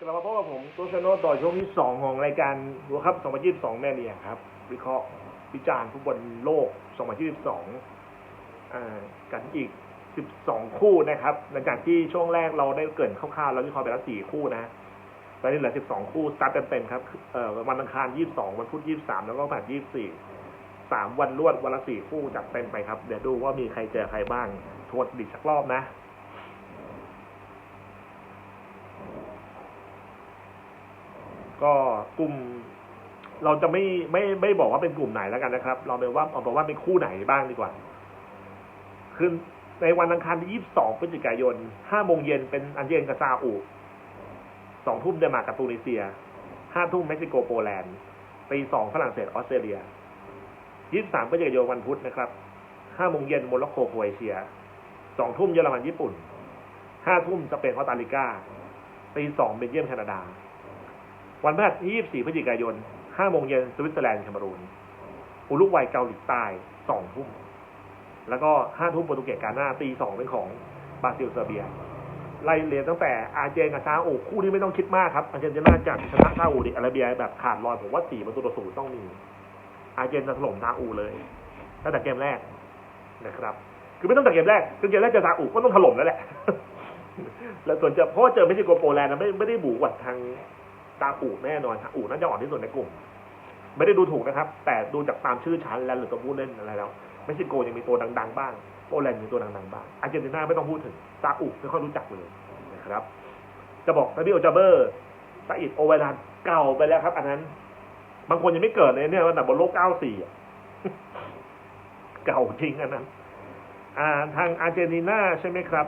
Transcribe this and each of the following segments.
กลับมาพบกับผมตัวชโนต่อช่วงที่สองของรายการหัวครับ 2022 แม่เนี่ยครับ วิเคราะห์วิจารณ์ฟุตบอลโลก 2022อ่ากันอีก 12 คู่นะครับ หลังจากที่ช่วงแรกเราได้เกินคร่าวๆแล้ววิเคราะห์ไปแล้ว 4 คู่นะตอนนี้เหลือ 12 คู่สตาร์ทเต็มๆครับเอ่อวันอังคาร 22 วันพุธ 23 แล้วก็วันพฤหัส24สามวันรวดวันละสี่คู่จัดเต็มไปครับ เดี๋ยวดูว่ามีใครเจอใครบ้างทวนดิสักรอบนะ ก็กลุ่ม เราจะไม่ไม่ไม่บอกว่าเป็นกลุ่มไหนแล้วกันนะครับ เราเป็นว่าเอาบอกว่าเป็นคู่ไหนบ้างดีกว่าคือในวันอังคารที่ 22 พฤศจิกายน 5 โมงเย็นเป็นอันเยนกับซาอุ2ทุ่มเดนมาร์กกับตูนิเซีย 5 ทุ่มเม็กซิโกโปแลนด์ตี2ฝรั่งเศสออสเตรเลีย 23 พฤศจิกายนวันพุธนะครับ 5 โมงเย็นโมร็อกโกโครเอเชีย 2 ทุ่มเยอรมันญี่ปุ่น 5 ทุ่มสเปนคอสตาริกาตี2เบลเยียมแคนาดา วันพฤหัสที่24พฤศจิกายน5โมงเย็นสวิตเซอร์แลนด์แคนารูนอุรุกวัยเกาหลีใต้2ทุ่มแล้วก็5ทุ่มโปรตุเกสกาหน้าตี2เป็นของบราซิลเซอร์เบียไล่เรียนตั้งแต่อาร์เจนกับซาอุคู่นี้ไม่ต้องคิดมากครับอาร์เจนติน่าจะชนะซาอุดิอาระเบียแบบขาดลอยผมว่า4ประตูต่อศูนย์ต้องมีอาร์เจนจะถล่มซาอุเลยตั้งแต่เกมแรกนะครับ คือไม่ต้องแต่เกมแรกคือเกมแรกเจอซาอุก็ต้องถล่มแล้วแหละ แล้วส่วนจะเพราะเจอเม็กซิโกโปแลนด์ไม่ไม่ได้บูกว่าทาง ซาอุแน่นอนซาอุน่าจะอ่อนที่สุดในกลุ่ม ไม่ได้ดูถูกนะครับ แต่ดูจากตามชื่อชั้นแล้วหรือตัวผู้เล่นอะไรแล้วเม็กซิโกยังมีตัวดัง ๆ บ้างโปแลนด์มีตัวดังๆบ้างอาร์เจนตินาไม่ต้องพูดถึงซาอุไม่ค่อยรู้จักเลยนะครับ จะบอกซาบิโอจาเบอร์ซาอิดโอเวลานเก่าไปแล้วครับ อันนั้น บางคนยังไม่เกิดเลยเนี่ยว่าแต่บนโลก94อ่เก่าจริงอันนั้น อ่าทางอาร์เจนตินาใช่ไหมครับ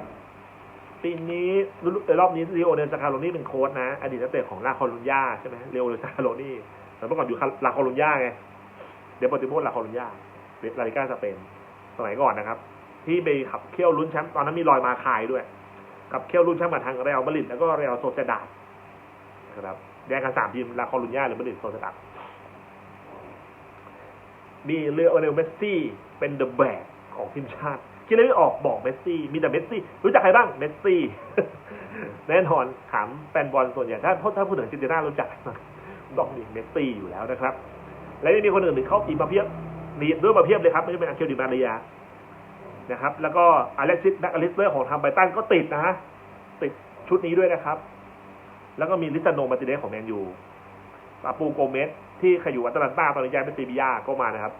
ปีนี้รอบนี้เรโอเดนซาคาโรนี่เป็นโค้ชนะ อดีตนักเตะของลาคอลุญญาใช่ไหมเรโอเดนซาคาโรนี่แต่เมื่อก่อนอยู่ลาคอลุญญาไงเดี๋ยวปฏิโมลาคอลุญญาลาลิก้าสเปนสมัยก่อนนะครับ ที่ไปขับเคี่ยวลุ้นแชมป์ตอนนั้นมีรอยมาคายด้วยขับเคี่ยวลุ้นแชมป์มาทางเรอัลมาดริดแล้วก็เรอัลโซเซดาดนะครับแยกกันสามทีมลาคอลุญญาหรือมาดริดโซเซดาดมีเรือโอเนลเมสซี่เป็นเดอะแบกของทีมชาติ คิดอะไรไม่ออกบอกเมสซี่ มีแต่เมสซี่ รู้จักใครบ้างเมสซี่ แน่นอนถามแฟนบอลส่วนใหญ่ถ้าถ้าพูดถึงจินเตน่ารู้จักต้องมีเมสซี่อยู่แล้วนะครับ และยังมีคนอื่นถึงเข้าทีมมาเพียบมีด้วยมาเพียบเลยครับ ไม่ใช่เป็นอังเคลดิมาเรียนะครับ แล้วก็อเล็กซิสแบ็กอลิสเลอร์ของทางไบตันก็ติดนะฮะติดชุดนี้ด้วยนะครับ แล้วก็มีลิซานโนมาติเดสของแมนยูปาปูโกเมสที่ขอยู่อัตแลนตาตอนนี้ย้ายไปซีบียาก็มานะครับ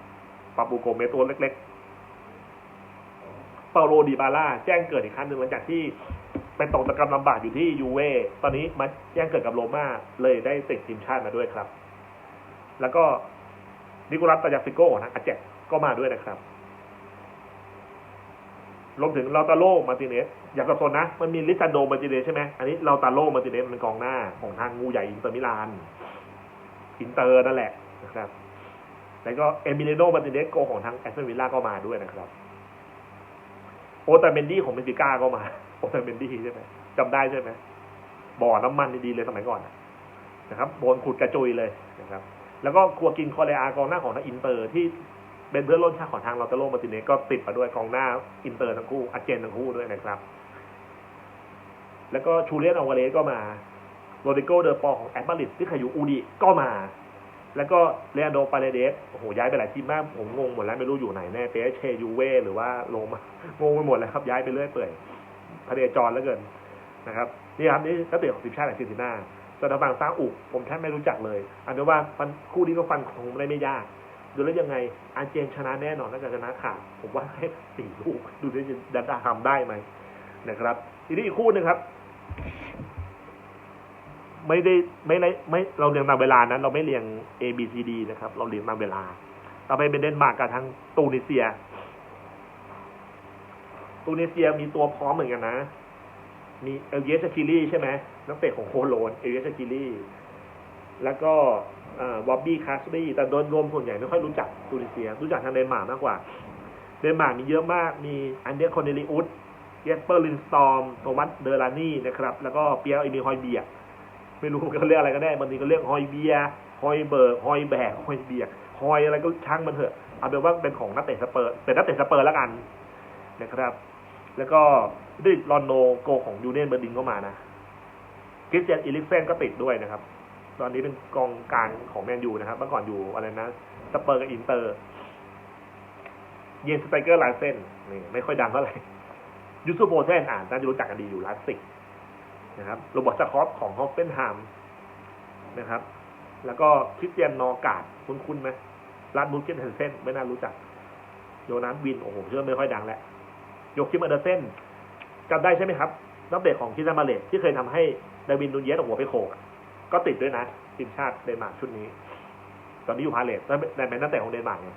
ปาปูโกเมสตัวเล็กๆ เปาโลดีบาร่าแจ้งเกิดอีกครั้งหนึ่งหลังจากที่ไปตกตะกำลำบากอยู่ที่ยูเว่ตอนนี้มาแจ้งเกิดกับโรม่าเลยได้ติดทีมชาติมาด้วยครับ แล้วก็นิโคลัสตายาฟิโก้นะอาเจกก็มาด้วยนะครับรวมถึงลาตาโลมาติเนสอย่าสับสนนะ มันมีลิซานโดมาติเนสใช่ไหมอันนี้ลาตาโลมาติเนสมันกองหน้าของทางงูใหญ่อินเตอร์มิลานอินเตอร์นั่นแหละนะครับ แล้วก็เอมิเลโนมาติเนสโกของทางแอสตันวิลล่าก็มาด้วยนะครับ อตาเมนดี้ของเมซิก้าก็มาโอตาเมนดี้ใช่ไหมจำได้ใช่ไหมบ่อน้ำมันดีๆเลยสมัยก่อนนะครับโบนขุดกระจุยเลยนะครับ แล้วก็ครัวกินคอเรอากองหน้าของทางอินเตอร์ที่เป็นเพื่อนร่วมชาติของทางลอตเตโรมาติเนก็ติดมาด้วยกองหน้าอินเตอร์ทั้งคู่อาเจนทั้งคู่ด้วยนะครับ แล้วก็ชูเลียนอวาเลสก็มาโรดิโกเดอปอของแอตมาริดที่เคยอยู่อูดีก็มา แล้วก็เรอันโดปาเลเดสโอ้โหย้ายไปหลายทีมมากผมงงหมดแล้วไม่รู้อยู่ไหนแน่เปเชยูเว่หรือว่าโรมางงไปหมดเลยครับย้ายไปเรื่อยเปื่อยพเดจรแล้วเกินนะครับนี่ครับนี่นักเตะของทีมชาติอาร์เจนตินาส่วนทางฝั่งซาอุผมแทบไม่รู้จักเลยอันนี้ว่ามันคู่นี้ก็ฟันคงได้ไม่ยาก ดูแล้วยังไงอาร์เจนชนะแน่นอนน่าจะชนะขาดผมว่าให้สี่ลูกดูได้ดันดาทำได้ไหมนะครับ ทีนี้อีกคู่หนึ่งครับ ไม่ได้ไม่ได้ไม่เราเรียงตามเวลานั้น เราไม่เรียง A B C D นะครับ เราเรียงตามเวลา ต่อไปเป็นเดนมาร์กกับทางตูนิเซีย ตูนิเซียมีตัวพร้อมเหมือนกันนะ มีเอลเยสคิลี่ใช่ไหมนักเตะของโคโลนเอลเยสคิลี่แล้วก็วอบบี้คาสบี้แต่โดนรวมส่วนใหญ่ไม่ค่อยรู้จักตูนิเซีย รู้จักทางเดนมาร์กมากกว่า เดนมาร์กมีเยอะมาก มีอันเดียคอนเนลิอุสเยสเปอร์ลินสตอมโทมัสเดอร์ลานี่นะครับ แล้วก็เปียร์อิมิฮอยเบีย ไม่รู้เขาเรียกอะไรก็ได้บางทีก็เรียกฮอยเบียฮอยเบิร์กฮอยแบกฮอยเบียฮอยอะไรก็ช่างมันเถอะเอาเป็นว่าเป็นของนักเตะสเปอร์เป็นนักเตะสเปอร์แล้วกันนะครับ แล้วก็ดิลอนโนโกของยูเนียนเบอร์ดินก็มานะคริสเตียนอีลิกเซนก็ติดด้วยนะครับ ตอนนี้เป็นกองกลางของแมนยูนะครับเมื่อก่อนอยู่อะไรนะสเปอร์กับอินเตอร์ เยนสไตเกอร์ลาเซนนี่ไม่ค่อยดังเท่าไหร่ยูซูโบเซนอ่านน่าจะรู้จักกันดีอยู่ลาสสิก นะครับโรบอทสคอฟของฮอฟเฟนไฮมนะครับ แล้วก็คริสเตียนนอกาดคุ้นๆไหมรัดมูเกนเฮนเซนไม่น่ารู้จัก โยนัสวิน โอ้โหเชื่อไม่ค่อยดังแล้วโยคิมอันเดอร์เซนจำได้ใช่ไหมครับ นักเตะของคิซามาเลตที่เคยทำให้ดาวินนูนเยสเอาหัวไปโขกก็ติดด้วยนะทีมชาติเดนมาร์กชุดนี้ ตอนนี้อยู่พาเลตแต่เป็นนักเตะของเดนมาร์กไง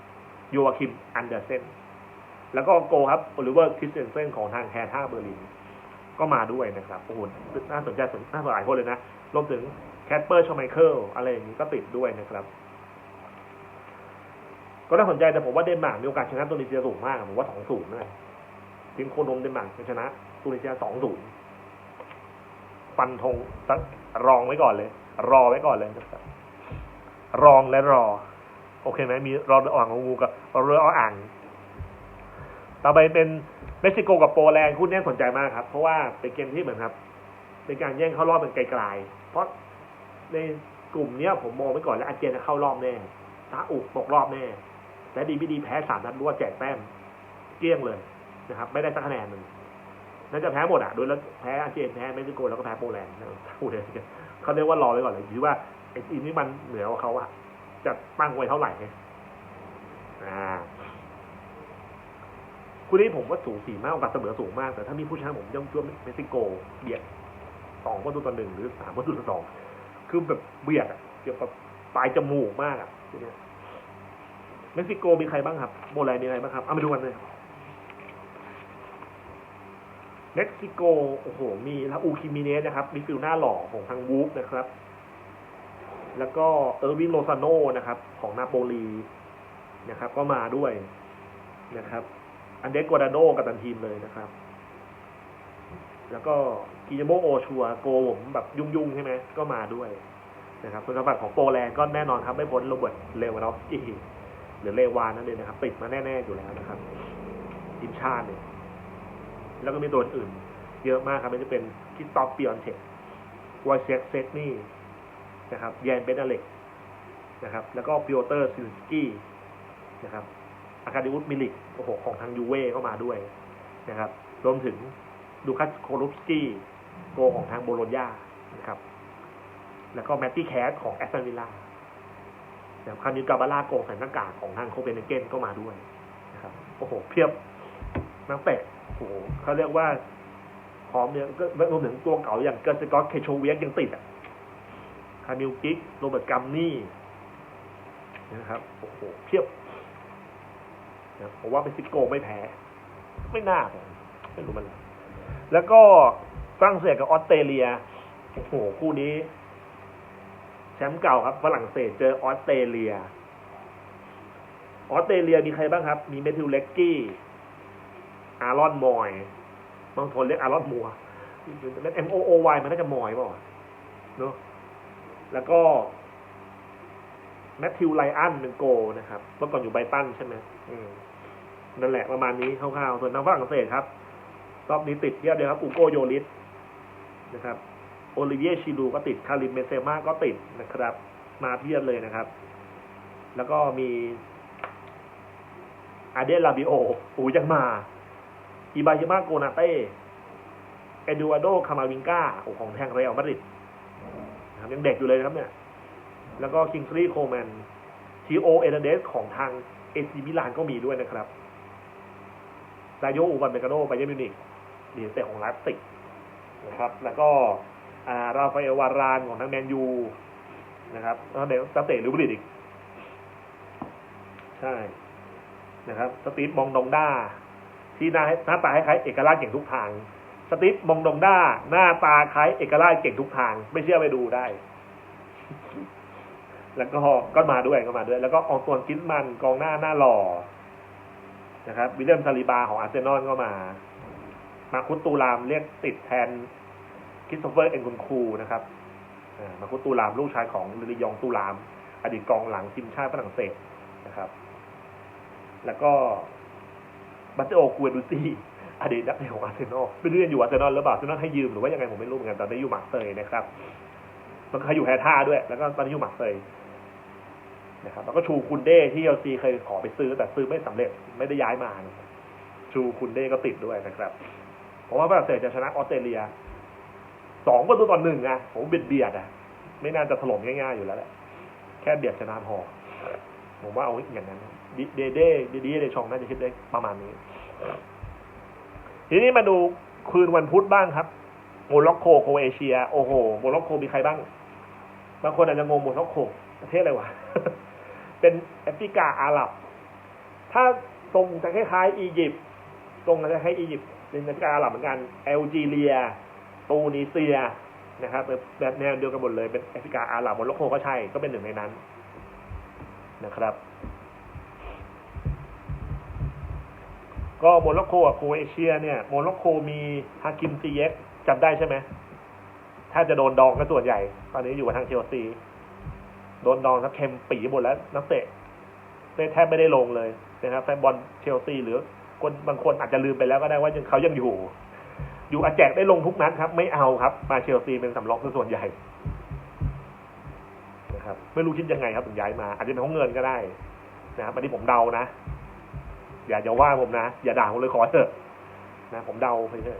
โยอาคิมอันเดอร์เซนแล้วก็โกครับโอลิเวอร์คริสเตนเซนของทางแคร์ท่าเบอร์ลิน ก็มาด้วยนะครับโอ้โหน่าสนใจสนน่าสนใจหลายคนเลยนะรวมถึงแคทเปอร์ชอมไมเคิลอะไรอย่างนี้ก็ติดด้วยนะครับก็น่าสนใจแต่ผมว่าเดนมาร์กมีโอกาสชนะตุนิเซียสูงมากผมว่าสองศูนย์นะทีมโคนมเดนมาร์กชนะตุนิเซียสองศูนย์ฟันธงตั้งรองไว้ก่อนเลย รอไว้ก่อนเลยครับรองและรอ โอเคไหมมีรออ่างงูกับรออ่าง ต่อไปเป็น เม็กซิโกกับโปแลนด์คู่นี้สนใจมากครับ เพราะว่าเป็นเกมที่เหมือนครับเป็นการแย่งเข้ารอบเป็นไกลๆ เพราะในกลุ่มเนี้ยผมมองไว้ก่อนแล้วอาเจนจะเข้ารอบแน่ซาอุตกรอบแน่ และดีไม่ดีแพ้สามนัดรวดแจกแต้มเกลี้ยงเลยนะครับ ไม่ได้สักคะแนนหนึ่งน่าจะแพ้หมดอะโดยแล้วแพ้อาเจนแพ้เม็กซิโกแล้วก็แพ้โปแลนด์พูดเลยเขาเรียกว่ารอไว้ก่อนเลยคิดว่าไอ้ทีมนี้มันเหนือกว่าเขาอะจะตั้งไว้เท่าไหร่อ่า คู่นี้ผมว่าสูงสีมากโอกาสเสมอสูงมาก แต่ถ้ามีผู้ชนะผมย่อมช่วยเม็กซิโกเบียดสองประตูต่อหนึ่งหรือสามประตูต่อสองคือแบบเบียดอะเกี่ยวกับปลายจมูกมากอะทีเนี้ยเม็กซิโกมีใครบ้างครับโบแลนด์มีใครบ้างครับเอาไปดูกันเลยเม็กซิโกโอ้โห มีลาอูคิมิเนสนะครับมีฟิลหน้าหล่อของทางวูฟนะครับ แล้วก็เออร์วินโลซาโนนะครับ ของนาโปลีนะครับ ก็มาด้วยนะครับ อันเดกวาดาโดกับตันทีมเลยนะครับ แล้วก็กิยาโมโอชัวโกผมแบบยุ่งๆใช่ไหมก็มาด้วยนะครับส่วนฝั่งของโปแลนด์ก็แน่นอนครับไม่พ้นโรเบิร์ตเลวานอฟสกี้หรือเลวานนั่นเองนะครับ ติดมาแน่ๆอยู่แล้วนะครับทีมชาติเนี่ยแล้วก็มีตัวอื่น เยอะมากครับไมันจะเป็นคิสตอฟปิออนเทควอยเซ็กเซตนี่นะครับแยนเบนอเล็กนะครับ แล้วก็ปิโอเตอร์ซินสกี้นะครับ อาคาดิอุสมิลิกโอ้โหของทางยูเว่เข้ามาด้วยนะครับ รวมถึงดูคัสโคลุสกี้โกของทางโบโลญญานะครับ แล้วก็แมตตี้แคสของแอสตันวิลล่านะครับคานิกาบาร่าโกใส่หน้ากากของทางโคเปนเฮเกนก็มาด้วยนะครับ โอ้โห เพียบนักเตะโอ้โหเขาเรียกว่าพร้อมเนี่ยก็รวมถึงตัวเก่าอย่างเกอร์สกอตเคโชเวียกยังติดอะคามิลกิกโรเบิร์ตกัมนี่นะครับ โอ้โห เพียบ นะผมว่าเม็กซิโกไม่แพ้ ไม่น่าแพ้ไม่รู้มันอะไรแล้วก็ฝรั่งเศสกับออสเตรเลียโอ้โหคู่นี้ แชมป์เก่าครับฝรั่งเศสเจอออสเตรเลีย ออสเตรเลียมีใครบ้างครับ มีเมทิวเล็กกี้ อารอนมอยบางคนเรียกอารอนมัวเป็น M O O Y มันน่าจะมอยเปล่าเนอะแล้วก็แมทธิวไลอันเป็นโกนะครับ เมื่อก่อนอยู่ไบตันใช่ไหมอืม นั่นแหละประมาณนี้คร่าวๆส่วนทางฝรั่งเศสครับรอบนี้ติดเทียบเดียวครับอูโกโยลิสนะครับโอลิเวียชิลูก็ติดคาริมเมเซม่าก็ติดนะครับ มาเทียบเลยนะครับ แล้วก็มีอาเดลาบิโออูยังมา อิบาชิมาโกนาเต้เอดูอาโดคามาวิงกาโอ้ของแทงเรอัลมาดริดนะครับยังเด็กอยู่เลยนะครับเนี่ย แล้วก็คิงส์ลีย์โคแมนทีโอเอเดเดสของทางเอซีมิลานก็มีด้วยนะครับ ดาโยอูบันเบกาโดไปเยมิวนิกดีเตะของลาสติกนะครับ แล้วก็ราฟาเอลวารานของทางแมนยูนะครับแล้วเดี๋ยวสเตะลิเวอร์พูลอีก ใช่นะครับ สตีฟมองดองด้า ที่หน้าหน้าตาคล้ายเอกราชเก่งทุกทาง สตีฟมองดองด้า หน้าตาคล้ายเอกราชเก่งทุกทาง ไม่เชื่อไปดูได้ แล้วก็ก็มาด้วยก็มาด้วย แล้วก็อองตวนกินมันกองหน้าหน้าหล่อ นะครับวิลเลียมซาลิบาของอาร์เซนอลก็มา มาคุตตูรามเรียกติดแทนคริสโตเฟอร์เอ็นกุนคูนะครับมาคุตตูรามลูกชายของลิลิยองตูราม อดีตกองหลังทีมชาติฝรั่งเศสนะครับ แล้วก็บัตเตโอคูเอดูซี่อดีตนักเตะของอาร์เซนอลไม่รู้ยังอยู่อาร์เซนอลหรือเปล่าอาร์เซนอลให้ยืมหรือว่ายังไงผมไม่รู้เหมือนกันตอนนี้อยู่มาร์เซยนะครับมันเคยอยู่แฮท่าด้วย แล้วก็ตอนนี้อยู่มาร์เซย นะครับแล้วก็ชูคุนเด้ที่เอลซีเคยขอไปซื้อ แต่ซื้อไม่สำเร็จไม่ได้ย้ายมา ชูคุนเด้ก็ติดด้วยนะครับ เพราะว่าฝรั่งเศสจะชนะออสเตรเลียสองประตูต่อหนึ่งอะผมเบียดเบียดอะไม่น่าจะถล่มง่ายๆอยู่แล้วแหละแค่เบียดชนะพอผมว่าเอาอย่างนั้นเดเดเดเดเดเดชองน่าจะคิดได้ประมาณนี้ ทีนี้มาดูคืนวันพุธบ้างครับโมร็อกโกโคเอเชีย โอ้โหโมร็อกโกมีใครบ้างบางคนอาจจะงงโมร็อกโกประเทศอะไรวะ เป็นแอฟริกาอาหรับ ถ้าตรงจะคล้ายๆอียิปต์ตรงจะคล้ายๆอียิปต์เป็นแอฟริกาอาหรับเหมือนกันแอลจีเรีย ตูนิเซียนะครับแบบแนวเดียวกันหมดเลยเป็นแอฟริกาอาหรับโมร็อกโกก็ใช่ก็เป็นหนึ่งในนั้นนะครับ ก็โมร็อกโกกับโคเอเชียเนี่ยโมร็อกโกมีฮากิมซีเย็กจำได้ใช่ไหมถ้าจะโดนดองก็ส่วนใหญ่ ตอนนี้อยู่กับทางเชลซี โดนดองทักเค็มปีหมดแล้ว นักเตะแทบไม่ได้ลงเลยนะครับแฟนบอลเชลซีหรือคนบางคนอาจจะลืมไปแล้วก็ได้ว่ายังเขายังอยู่ อยู่อาแจกได้ลงทุกนัดครับ ไม่เอาครับ มาเชลซีเป็นสำรองส่วนใหญ่นะครับไม่รู้คิดยังไงครับถึงย้ายมา อาจจะเป็นเพราะเงินก็ได้นะครับอันนี้ผมเดานะ อย่าอย่าว่าผมนะ อย่าด่าผมเลยขอเถอะนะผมเดาไปเฉย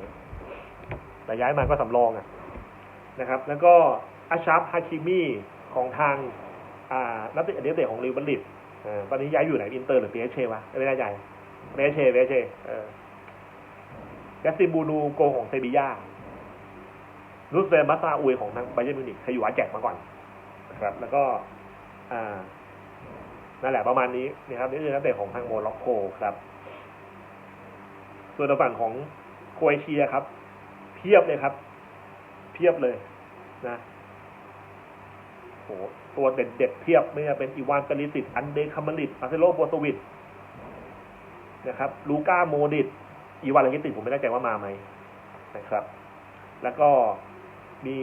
แต่ย้ายมาก็สำรองอะนะครับ แล้วก็อาชาฟฮาคิมีของทาง อ่านักเตะเดเตะของลิวบัลลิตอ่ตอนนี้ย้ายอยู่ไหนอินเตอร์หรือเอชเชวะไม่แน่ใจเอชเชเอชเชเออแกสซิบูนูโกของเซบียารูสเซมัสซาอุยของทางไบเยอร์มิวนิกเคยอยู่อาแจกมาก่อนนะครับ แล้วก็ อ่านั่นแหละประมาณนี้นะครับนี่คือนักเตะของทางโมร็อกโกครับ ส่วนฝั่งของโคเอเชียครับ เพียบเลยครับ เพียบเลย นะ โหตัวเด็ดเด็ดๆเพียบไม่ว่าเป็นอีวานเปริสิตอันเดคามาริตอาเซโลโบสวิตนะครับลูก้าโมดิตอีวานลากิติผมไม่แน่ใจว่ามาไหมนะครับ แล้วก็มี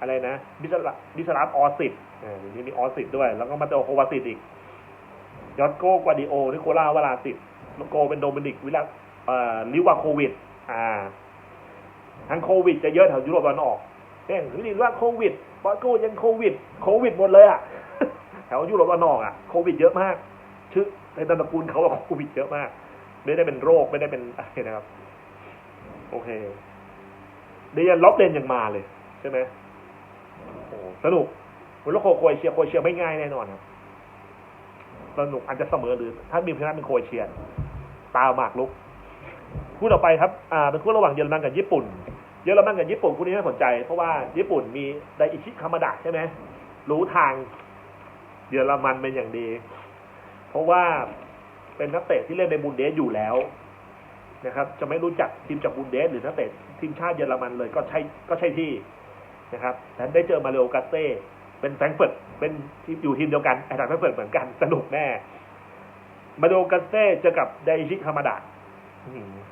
อะไรนะบิสลาบิสลาฟออสิตอ่านี้มีออสิตด้วย แล้วก็มาเตโอโควาสิตอีกยอตโกกวาดิโอนิโคล่าวาลาสิตโลโกเป็นโดมินิกวิลาเอ่อลิวาโควิด อ่าทั้งโควิดจะเยอะแถวยุโรปตะวันออกเช่นลิวาโควิด ปอโกยังโควิด โควิดหมดเลยอะแถวยุโรปตะวันออกอะโควิดเยอะมาก ชื่อในตระกูลเขาอกโควิดเยอะมาก ไม่ได้เป็นโรคไม่ได้เป็นอะไรนะครับ โอเคเดียนล็อบเลนยังมาเลยใช่ไหมโอ้สนุกวันลโคโครเอเชียโครเอเชียไม่ง่ายแน่นอนครับสนุกอาจจะเสมอหรือ ถ้ามีชนะเป็นโครเอเชียตามหมากลุก คู่ต่อไปครับ อ่าเป็นคู่ระหว่างเยอรมันกับญี่ปุ่น เยอรมันกับญี่ปุ่นคู่นี้น่าสนใจ เพราะว่าญี่ปุ่นมีไดอิชิคามาดะใช่ไหมรู้ทางเยอรมันเป็นอย่างดี เพราะว่าเป็นนักเตะที่เล่นในบุนเดสอยู่แล้วนะครับ จะไม่รู้จักทีมจากบุนเดสหรือนักเตะทีมชาติเยอรมันเลยก็ใช่ก็ใช่ที่นะครับแต่ได้เจอมาเรโอกาเซ่เป็นแฟรงเฟิร์ตเป็นทีมอยู่ทีมเดียวกันไอ้ทางแฟรงเฟิร์ตเหมือนกันสนุกแน่ มาโดกาเซ่เจอกับไดชิคามาดะ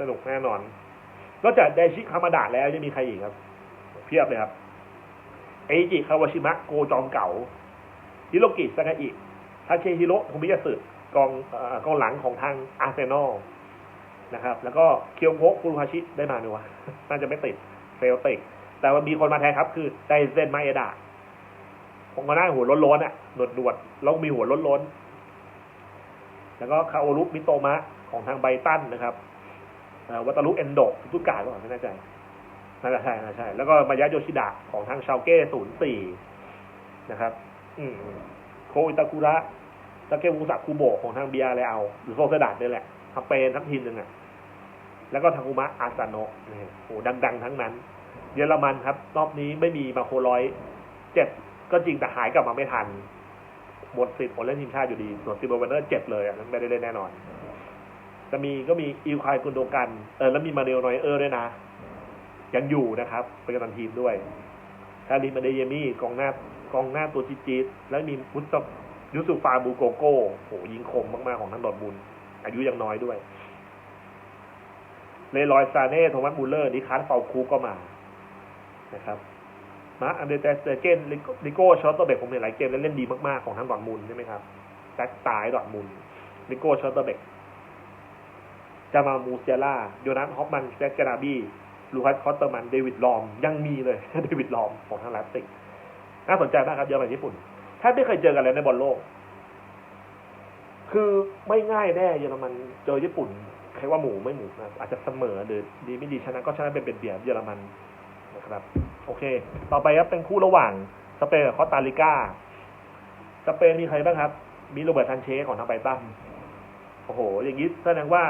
สนุกแน่นอน นอกจากไดชิคามาดะแล้วจะมีใครอีกครับ เพียบเลยครับเอจิคาวาชิมะโกจอมเก่าฮิโรกิซากาอิทาเคฮิโร่โทมิยาสึกองอกองหลังของทางอาร์เซนอลนะครับ แล้วก็เคียวโงะฟุรุฮาชิได้มาไหมวะน่าจะไม่ติดเซลติก แต่ว่ามีคนมาแทนครับ คือไดเซนมาเอดะของก็หน้าหัวโล้นๆอะหนวดหนวดแล้วมีหัวล้นๆแล้วก็คาโอรุมิโตมะของทางไบตันนะครับ วัตารุเอนโดทุกการก็ไม่แน่ใจน่าจะใช่น่าจะใช่ แล้วก็มายะโยชิดะของทางชาวเก้ศูนย์สี่นะครับ อืโคอิตาคุระตาเกวุสะคูโบะของทางเบียร์เลยเอาหรือโซเซดาดนี่แหละทัเปนทั้งทีมหนึ่งอะ แล้วก็ทากุมะอาซาโนะนี่โหดัง ๆ ทั้งนั้น เยอรมันครับ รอบนี้ไม่มีมาโคร้อยเจ็บก็จริงแต่หายกลับมาไม่ทันหมดสิทธิ์ผลเล่นทีมชาติอยู่ดีส่วนซิโบวันเนอร์เจ็บเลยอะไม่ได้เล่นแน่นอน จะมีก็มีอิวคายกุนโดกันเออแล้วมีมาเนลนอยเออร์ด้วยนะ ยังอยู่นะครับเป็นกัปตันทีมด้วยคาริมาเดเยมี่กองหน้ากองหน้าตัวจี๊ดๆแล้วมีมุสตยุสุฟาบูโกโก้โหยิงคมมาก ๆ ของทั้งดอร์ทมุนอายุยังน้อยด้วยเลรอยซาเน่โทมัสมูลเลอร์นิคาร์เฟลคูก็มานะครับมาอันเดอร์เตสเตเกนลิโก้ชอตเตอร์เบกผมเห็นหลายเกมแล้วเล่นดีมาก ๆ ของทั้งดอร์ทมุนใช่ไหมครับแบ็กตายดอร์ทมุนลิโก้ชอตเตอร์เบก จามามูเซียล่าโยนัสฮอปมันแจ็คกนาบีลูคัสคอสเตอร์มัน เดวิดลอม ยังมีเลย เดวิดลอมของทางลปติกน่าสนใจมากครับเยอรมันญี่ปุ่นแทบไม่เคยเจอกันเลยในบอลโลก คือไม่ง่ายแน่เยอรมันเจอญี่ปุ่นใครว่าหมูไม่หมูนะอาจจะเสมอหรือดีไม่ดีชนะก็ชนะเป็นเบียดเยอรมันนะครับ โอเค ต่อไปครับเป็นคู่ระหว่างสเปนกับคอสตาริกาสเปนมีใครบ้างครับ มีโรเบิร์ตซันเชของทางไบตันโอ้โห อย่างนี้แสดงว่า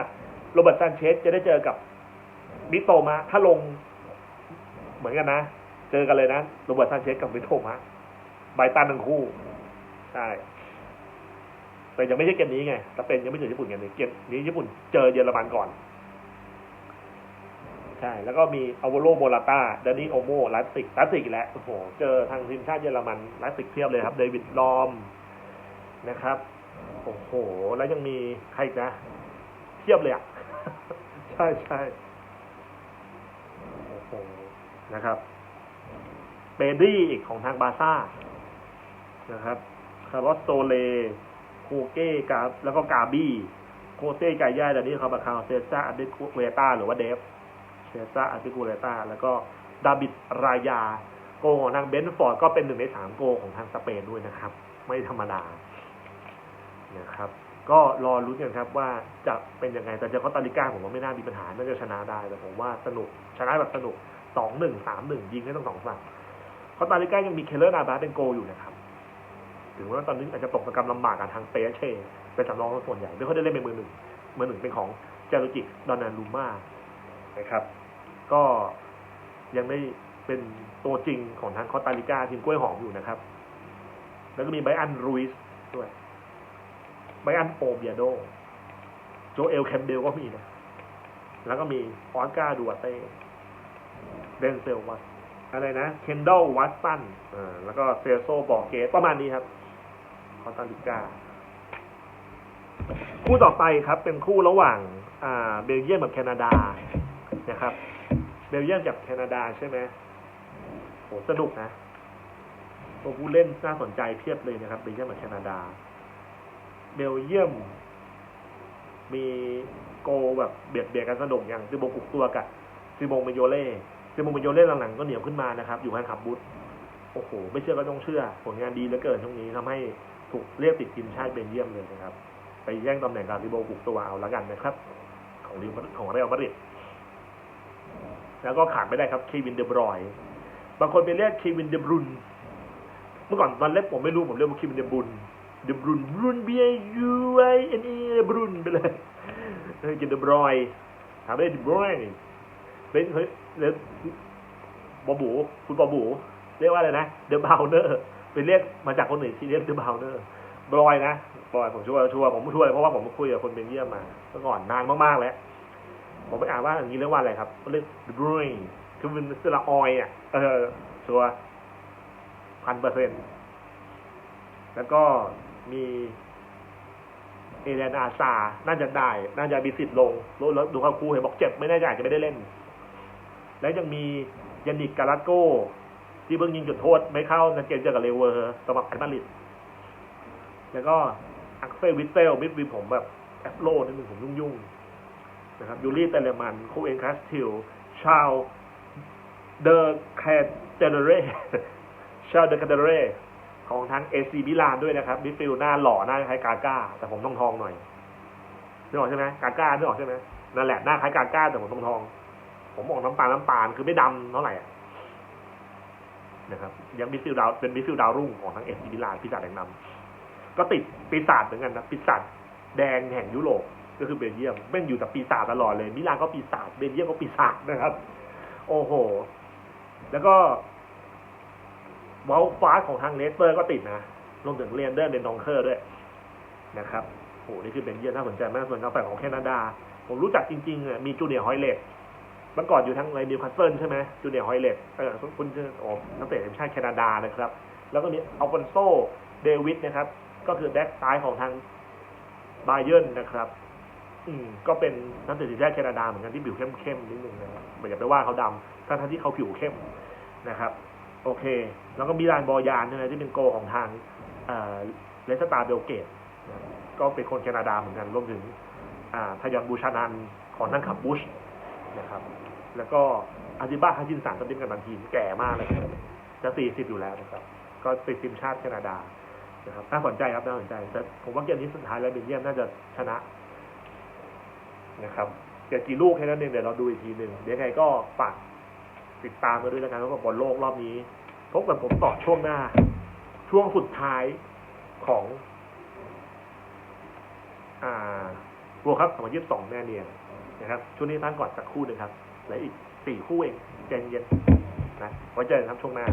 โรเบิร์ตซันเชสจะได้เจอกับบิโตมาถ้าลง เหมือนกันนะ เจอกันเลยนะโรเบิร์ตซันเชสกับบิโตมาไบตันทั้งคู่ ใช่ แต่ยังไม่ใช่เกมนี้ไงสเปนยังไม่เจอญี่ปุ่นเกมนี้เกมนี้ญี่ปุ่นเจอเยอรมันก่อน ใช่ แล้วก็มีอาวโลโมลาตาดานิโอโมลาสติกลาสติกอีกแล้วโอ้โห เจอทางทีมชาติเยอรมันลาสติกเพียบเลยครับ เดวิดลอมนะครับ โอ้โห แล้วยังมีใครอีกนะ เทียบเลยอะ ใช่ใช่โอ้โหนะครับเบดี้อีกของทางบาซ่านะครับคาร์ลอสโซเลโคเก้กาแล้วก็กาบี้โคเต้กาย่าเดี๋ยวนี้เขาบัคคาเซซ่าอันเดคูเวต้าหรือว่าเดฟเซซ่าอันเดคูเวต้าแล้วก็ดาบิดรายา โกของทางเบนฟอร์ดก็เป็นหนึ่งในสามโกของทางสเปนด้วยนะครับ ไม่ธรรมดานะครับ ก็รอรุ้นกันครับว่าจะเป็นยังไง แต่เจอคอสตาริก้าผมว่าไม่น่ามีปัญหา น่าจะชนะได้แต่ผมว่าสนุก ชนะแบบสนุกสองหนึ่งสามหนึ่งยิงให้ทั้งสองฝั่งคอสตาริก้ายังมีเคเลอร์นาบาเป็นโกอยู่นะครับ ถึงว่าตอนนี้อาจจะตกตะกรรมลำบากกับทางเปเช่เป็นสำรองส่วนใหญ่ ไม่ค่อยได้เล่นเป็นมือหนึ่งมือหนึ่งเป็นของเจารุจิกดอนนารูมานะครับ ก็ยังไม่เป็นตัวจริงของทางคอตาริกาทีมกล้วยหอมอยู่นะครับ แล้วก็มีไบอันรูอิสด้วย ไบอันโปเบียโด โจเอลแคมเบลก็มีนะ แล้วก็มีออสการ์ดูอาเต้เดนเซลวัตอะไรนะ เคนดอลวัตสันอ่าแล้วก็เซโซบอกเกตประมาณนี้ครับคอสตาริกาคู่ต่อไปครับ เป็นคู่ระหว่างอ่าเบลเยียมกับแคนาดานะครับ เบลเยียมกับแคนาดาใช่ไหมโหสนุกนะตัวผู้เล่นน่าสนใจเพียบเลยนะครับเบลเยียมกับแคนาดา เบลเยียม มีโกแบบเบียดเบียดกันสนุกอย่างซิโบกุกตัวกับซิโบงเมโยเล่ซิโบงเมโยเล่หลังๆก็เหนียวขึ้นมานะครับ อยู่แฟนขับบูธโอ้โห ไม่เชื่อก็ต้องเชื่อ ผลงานดีเหลือเกินช่วงนี้ทำให้ถูกเรียกติดทีมชาติเบลเยียมเลยนะครับ ไปแย่งตำแหน่งกับซิโบกุกตัวเอาล้วกันนะครับ ของริวของเรอัลมาดริดแล้วก็ขาดไม่ได้ครับเควินเดบรอยบางคนไปเรียกเควินเดบรุนเมื่อก่อนตอนเล็กผมไม่รู้ผมเรียกว่าเควินเดบรุน เดบรุนบรุน B A U I N E บรุนไปเลยเฮ้ยกินเดบรอยถามได้เดบรอยเป็นเฮ้ยเรียกบอบูคุณบอบู เรียกว่าอะไรนะเดบาวเนอร์ไปเรียกมาจากคนอื่นที่เรียกเดบาวเนอร์บรอยนะบรอยผมช่วยช่วยผมช่วยเพราะว่าผมคุยกับคนเบลเยียมมาเมื่อก่อนนานมากๆแล้วผมไปอ่านว่าอย่างนี้เรียกว่าอะไรครับเรียก The b r u i n คือเป็นสละออยอะเออชัวพันเปอร์เซ็นต์แล้วก็ มีเอเดนอาซา น่าจะได้ น่าจะมีสิทธิ์ลงแล้วดูเขาคูเห็นบอกเจ็บไม่แน่ใจอาจะไม่ได้เล่น แล้วยังมียานิกกาลาโก้ ที่เพิ่งยิงจุดโทษไม่เข้าในเกมเจอกับเลเวอร์สมัครไอมาริดแล้วก็อักเซวิเซลมิดวีผมแบบแอปโลนิดนึงผมยุ่งๆนะครับยูรี่เตเลมันคูเอนคาสติลชาวเดอแคเดเรชาวเดอแคเดเร ของทั้งเอซีมิลานด้วยนะครับมิดฟิลด์หน้าหล่อหน้าคล้ายกาก้า แต่ผมต้องทองหน่อยนึกออกใช่ไหมกาก้านึกออกใช่ไหมนั่นแหละหน้าคล้ายกาก้าแต่ผมต้องทอง ผมออกน้ำตาลน้ำตาลคือไม่ดำเท่าไหร่นะครับยังมิดฟิลดาวเป็นมิดฟิลดาวรุ่งของทั้งเอซีมิลานปีศาจแดงนำก็ติดปีศาจเหมือนกันนะปีศาจแดงแห่งยุโรปก็คือเบลเยียมแม่งอยู่กับปีศาจตลอดเลย มิลานก็ปีศาจเบลเยียมก็ปีศาจนะครับ โอ้โห แล้วก็ วอลฟาสของทางเลสเตอร์ก็ติดนะรวมถึงเรียนเดอร์เดนดองเคอร์ด้วยนะครับโอ้โหนี่คือเบลเยียมน่าสนใจมากส่วนทางฝั่งของแคนาดา ผมรู้จักจริงๆอะมีจูเนียร์ฮอยเลตเมื่อก่อนอยู่ทางไรนิวคาสเซิลใช่ไหมจูเนียร์ฮอยเลตเออคุณโอ้นักเตะทีมชาติแคนาดานะครับ แล้วก็มีอัลฟอนโซเดวิดนะครับ ก็คือแบ็กซ้ายของทางบาเยิร์นนะครับ อืม ก็เป็นนักเตะทีมชาติแคนาดาเหมือนกันที่ผิวเข้มๆนิดนึงนะครับอย่าไปว่าเขาดำทั้งที่เขาผิวเข้มนะครับ โอเค แล้วก็มีรานบอยานนะที่เป็นโกของทางเลสตาเบลเกตก็เป็นคนแคนาดาเหมือนกันรวมถึงอ่าทยอนบูชานันของนักขับบุชนะครับ แล้วก็อาจิบ้าฮัจินสันตอนนี้กันบันทีมแก่มากเลยจะสี่สิบอยู่แล้วนะครับ ก็ติดทีมชาติแคนาดานะครับน่าสนใจครับน่าสนใจแต่ผมว่าเกมนี้สุดท้ายแล้วเบลเยียมน่าจะชนะนะครับเดี๋ยวกี่ลูกแค่นั้นเองเดี๋ยวเราดูอีกทีหนึ่งเดี๋ยวไงก็ฝาก ติดตามมาด้วยแล้วกันแล้วก็บอลโลกรอบนี้ พบกับผมต่อช่วงหน้า ช่วงสุดท้ายของ อ่าบัวครับสองพันยี่สิบสองแน่เนียนนะครับ ช่วงนี้ตั้งก่อนสักคู่หนึ่งครับ และอีกสี่คู่เองใจเย็นๆนะไว้เจอกันครับช่วงหน้า